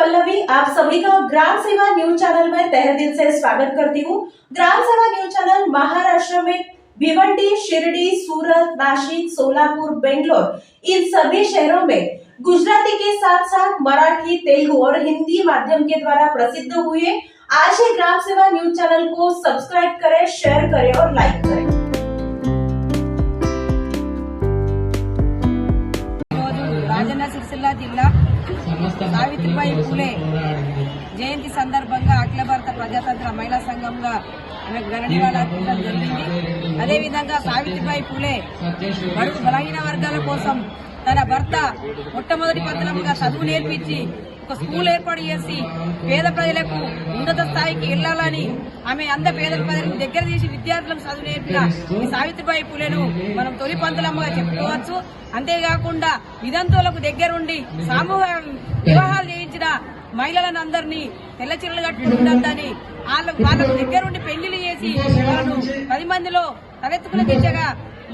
पल्लवी, आप सभी का ग्राम सेवा न्यूज़ चैनल में तहे दिल से स्वागत करती हूँ। ग्राम सेवा न्यूज़ चैनल महाराष्ट्र में भिवंडी, शिरडी, सूरत नासिक सोलापुर, बेंगलोर, इन सभी शहरों में गुजराती के साथ साथ मराठी, तेलुगु और हिंदी माध्यम के द्वारा प्रसिद्ध हुए। आज ही ग्राम सेवा न्यूज़ चैनल को सब्सक्राइब करें शेयर करें और लाइक करें। రాజన్న సిరిసిల్ల జిల్లా సావిత్రిబాయి పూలే జయంతి సందర్భంగా అఖిల భారత ప్రజాతంత్ర మహిళా సంఘంగా ఆమెకు గణనీయాలు జరిగింది. అదేవిధంగా సావిత్రిబాయి పూలే బడుగు బలహీన వర్గాల కోసం తన భర్త మొట్టమొదటి పత్రంగా చదువు నేర్పించి ఒక స్కూల్ ఏర్పాటు చేసి పేద ప్రజలకు ఉన్నత స్థాయికి వెళ్ళాలని ఆమె అంద పేద ప్రజలకు దగ్గర తీసి విద్యార్థులకు చదువు నేర్పిన ఈ సావిత్రిబాయి పూలేను మనం తొలి పంతులమ్మగా చెప్పుకోవచ్చు. అంతేకాకుండా విదంతులకు దగ్గరుండి సామూహ వివాహాలు చేయించిన మహిళలను అందరినీ తెల్ల చీరలు కట్టుకుంటుందని వాళ్ళ వాళ్ళకు వాళ్ళకు దగ్గరుండి పెళ్ళిళ్ళు చేసి వాళ్ళను పది మందిలో తలెత్తుకునే దిశగా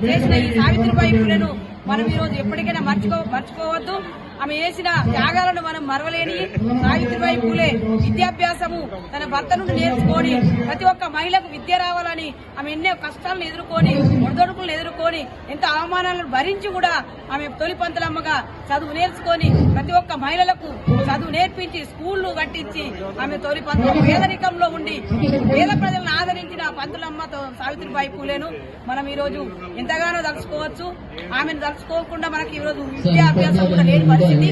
చేసిన ఈ సావిత్రిబాయి పూలను మనం ఈ రోజు ఎప్పటికైనా మర్చిపో మర్చిపోవద్దు. ఆమె చేసిన త్యాగాలను మనం మరవలేని సావిత్రిబాయి పూలే విద్యాభ్యాసము తన భర్త నుండి నేర్చుకొని ప్రతి ఒక్క మహిళకు విద్య రావాలని ఆమె ఎన్నో కష్టాలను ఎదుర్కొని ఒడిదొడుకులను ఎదుర్కొని ఎంత అవమానాలను భరించి కూడా ఆమె తొలి పంతులమ్మగా చదువు నేర్చుకొని ప్రతి ఒక్క మహిళలకు చదువు నేర్పించి స్కూళ్ళు కట్టించి ఆమె తొలి పంతులు పేదరికంలో ఉండి పేద ప్రజలను ఆదరించిన పంతులమ్మతో సావిత్రిబాయి పూలేను. మనం ఈరోజు ఎంతగానో తలుచుకోవచ్చు. ఆమెను మర్చిపోకుండా మనకి ఈ రోజు విద్యాభ్యాసం కూడా లేని పరిస్థితి.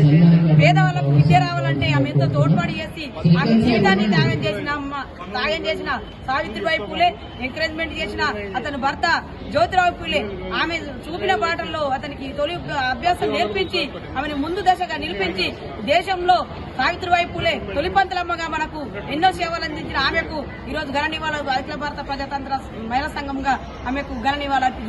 పేదవాళ్ళకు విద్య రావాలంటే ఆమె ఎంతో తోడ్పాటు చేసి ఆమె జీవితాన్ని త్యాగం చేసిన అమ్మ త్యాగం చేసిన సావిత్రిబాయి పూలే ఎంకరేజ్మెంట్ చేసిన అతని భర్త జ్యోతిరావు పూలే ఆమె చూపిన పాటల్లో అతనికి తొలి అభ్యాసం నేర్పించి ఆమెను ముందు దశగా నిలిపించి దేశంలో సావిత్రిబాయి పూలే తొలిపంతులమ్మగా మనకు ఎన్నో సేవలు అందించిన ఆమెకు ఈ రోజు ఘన నివాళులు. అఖిల భారత ప్రజాతంత్ర మహిళా సంఘంగా ఆమెకు ఘన నివాళులు